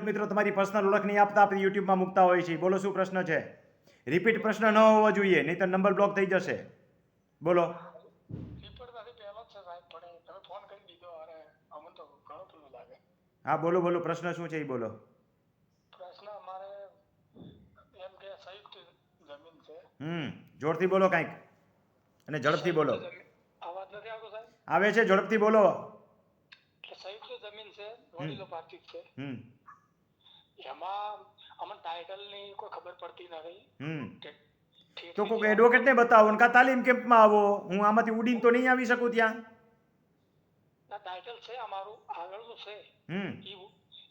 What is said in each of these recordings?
ખેડૂત મિત્રો તમારી પર્સનલ ઓળખ નહીં આપતા આપણે યુટ્યુબમાં મૂકતા હોય છે. બોલો શું પ્રશ્ન છે? રિપીટ પ્રશ્ન ન હોવો જોઈએ નહીં તો નંબર બ્લોક થઈ જશે. બોલો. હા બોલો બોલો પ્રશ્ન શું છે એ બોલો. પ્રશ્ન અમારે એમ કે સંયુક્ત જમીન છે. હમ જોરથી બોલો કાંઈક. અને ઝડપથી બોલો. અવાજ નથી આવતો સાહેબ? આવે છે ઝડપથી બોલો. સંયુક્ત જમીન છે વડીલો પાર્ટી છે. હમ. એમાં અમને ટાઇટલની કોઈ ખબર પડતી નથી. તો કોઈક છે. એડવોકેટને બતાવો ને કાં તાલીમ કેમ્પમાં આવો? હું આમાંથી ઉડીને તો નહીં આવી શકું ત્યાં? ના ટાઇટલ છે અમારું આગળનું છે. હમ. ઈ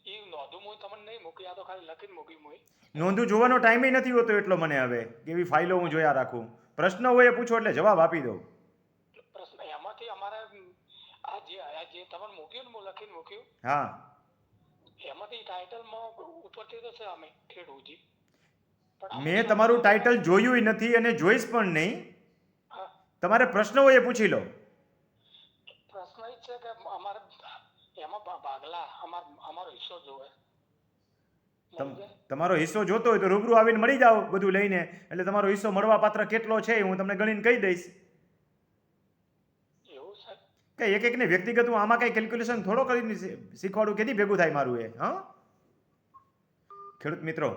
ઈ નોંધું હું તમને નહીં મૂકી આ તો ખાલી લખીને મૂકી મુઈ. નોંધું જોવાનો ટાઈમે નથી હોતો એટલો મને હવે કેવી ફાઇલો હું જોયા રાખું. પ્રશ્ન હોય એ પૂછો એટલે જવાબ આપી દઉં. પ્રશ્ન એમાંથી અમારે આ જે આ જે તમને મૂક્યું ને હું લખીને મૂક્યું હા. એમાંથી ટાઇટલમાં ઉપરથી તો છે અમે ખેડૂજી મેં તમારું ટાઇટલ જોયું નથી અને જોઈશ પણ નહીં. તમારે પ્રશ્ન હોય એ પૂછી લો. પ્રશ્ન એ છે કે અમારે એમાં ભાગલા અમાર અમારો હિસ્સો જોવે. તમ તમારો હિસ્સો જોતો હોય તો રૂબરૂ આવીને મળી જાઓ બધું લઈને. એટલે તમારો હિસ્સો મળવા પાત્ર કેટલો છે હું તમને ગણીને કહી દઈશ. કે એક એકને વ્યક્તિગત હું આમાં કઈ કેલ્ક્યુલેશન થોડો કરીને શીખવાડું કેથી ભેગું થાય મારું એ, હા? ખેડૂત મિત્રો,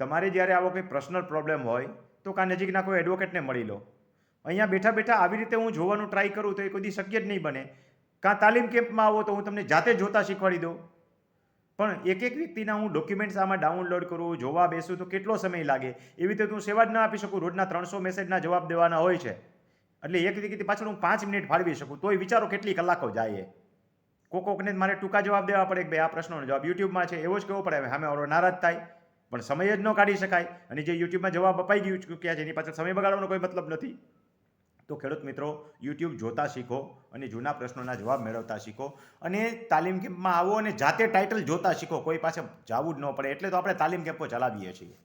તમારે જ્યારે આવો કોઈ પર્સનલ પ્રોબ્લેમ હોય, તો કાં નજીકના કોઈ એડવોકેટને મળી લો. અહીંયા બેઠા બેઠા આવી રીતે હું જોવાનું ટ્રાય કરું તો એ કોઈ શક્ય જ નહીં બને. કાં તાલીમ કેમ્પમાં આવો તો હું તમને જાતે જોતા શીખવાડી દઉં. પણ એક એક વ્યક્તિના હું ડોક્યુમેન્ટ્સ આમાં ડાઉનલોડ કરું, જોવા બેસું તો કેટલો સમય લાગે? એવી રીતે હું સેવા જ ના આપી શકું, રોજના ત્રણસો મેસેજના જવાબ દેવાના હોય છે. એટલે એક વ્યક્તિ પાછળ હું પાંચ મિનિટ ફાળવી શકું, તોય વિચારો કેટલી કલાકો જાય. કોક કોકને મારે ટૂંકા જવાબ દેવા પડે કે ભાઈ આ પ્રશ્નોનો જવાબ યુટ્યુબમાં છે, એવો જ કહેવો પડે, હવે સામે ઓલો નારાજ થાય. પણ સમય જ ન કાઢી શકાય. અને જે યુટ્યુબમાં જવાબ અપાઈ ગયું ચૂક્યા છે એની પાછળ સમય બગાડવાનો કોઈ મતલબ નથી. તો ખેડૂત મિત્રો, યુટ્યુબ જોતા શીખો અને જૂના પ્રશ્નોના જવાબ મેળવતા શીખો. અને તાલીમ કેમ્પમાં આવો અને જાતે ટાઇટલ જોતા શીખો. કોઈ પાસે જવું જ ન પડે. એટલે તો આપણે તાલીમ કેમ્પો ચલાવીએ છીએ.